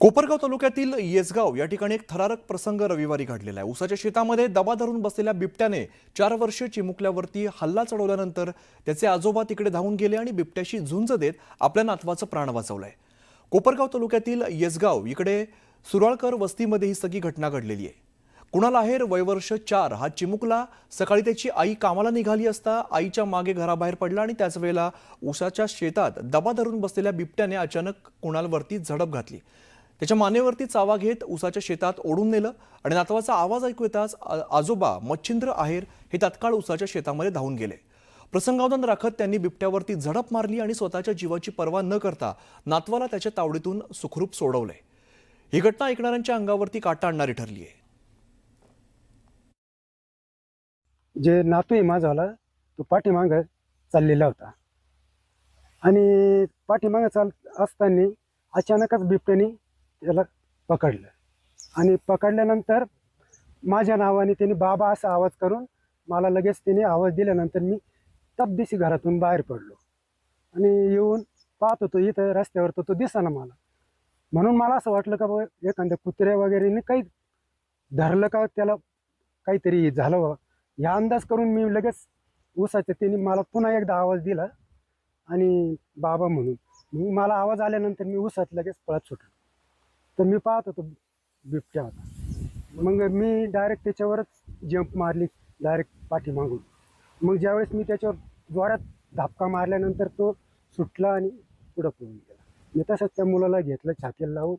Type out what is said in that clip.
कोपरगाव तालुक्यातील येसगाव या ठिकाणी एक थरारक प्रसंग रविवारी घडलेला आहे. उसाच्या शेतामध्ये दबा धरून बसलेल्या बिबट्याने चार वर्ष चिमुकल्यावरती हल्ला चढवल्यानंतर त्याचे आजोबा तिकडे धावून गेले आणि बिबट्याशी झुंज देत आपल्या नातवाचं प्राण वाचवलंय. कोपरगाव तालुक्यातील येसगाव इकडे सुराळकर वस्तीमध्ये ही सगळी घटना घडलेली आहे. कुणाल आहेर वयवर्ष चार हा चिमुकला सकाळी त्याची आई कामाला निघाली असता आईच्या मागे घराबाहेर पडला आणि त्याच वेळेला उसाच्या शेतात दबा धरून बसलेल्या बिबट्याने अचानक कुणालवरती झडप घातली. त्याच्या मानेवरती चावा घेत उसाच्या शेतात ओढून नेलं आणि नातवाचा आवाज ऐकू येताच आजोबा मच्छिंद्र आहेर हे तात्काळ उसाच्या शेतामध्ये धावून गेले. प्रसंगावधान राखत त्यांनी बिबट्यावरती झडप मारली आणि स्वतःच्या जीवाची पर्वा न करता नातवाला त्याच्या तावडीतून सुखरूप सोडवले. ही घटना ऐकणाऱ्यांच्या अंगावरती काटा आणणारी ठरली आहे. जे नातू आहे माझावाला तो पाठीमाग चाललेला होता. आणि पाठीमाग चाल असताना अचानकच बिबट्याने याला पकडलं. आणि पकडल्यानंतर माझ्या नावाने त्यांनी बाबा असा आवाज करून मला लगेच त्याने आवाज दिल्यानंतर मी तब्दिशी घरातून बाहेर पडलो. आणि येऊन पाहत होतो इथं रस्त्यावर तर तो दिसाना मला. म्हणून मला असं वाटलं का बाबा एखाद्या कुत्र्या वगैरेने काही धरलं का त्याला काहीतरी झालं बाबा ह्या अंदाज करून मी लगेच ऊसाच्या तिने मला पुन्हा एकदा आवाज दिला आणि बाबा म्हणून. मला आवाज आल्यानंतर मी ऊसात लगेच पळत सुटलो. तर मी पाहत होतो बिबट्या होता. मग मी डायरेक्ट त्याच्यावरच जंप मारली डायरेक्ट पाठीमागून. मग ज्यावेळेस मी त्याच्यावर जोरात धापका मारल्यानंतर तो सुटला आणि पुढं पळून गेला. मी तसंच त्या मुलाला घेतलं छातीला लावून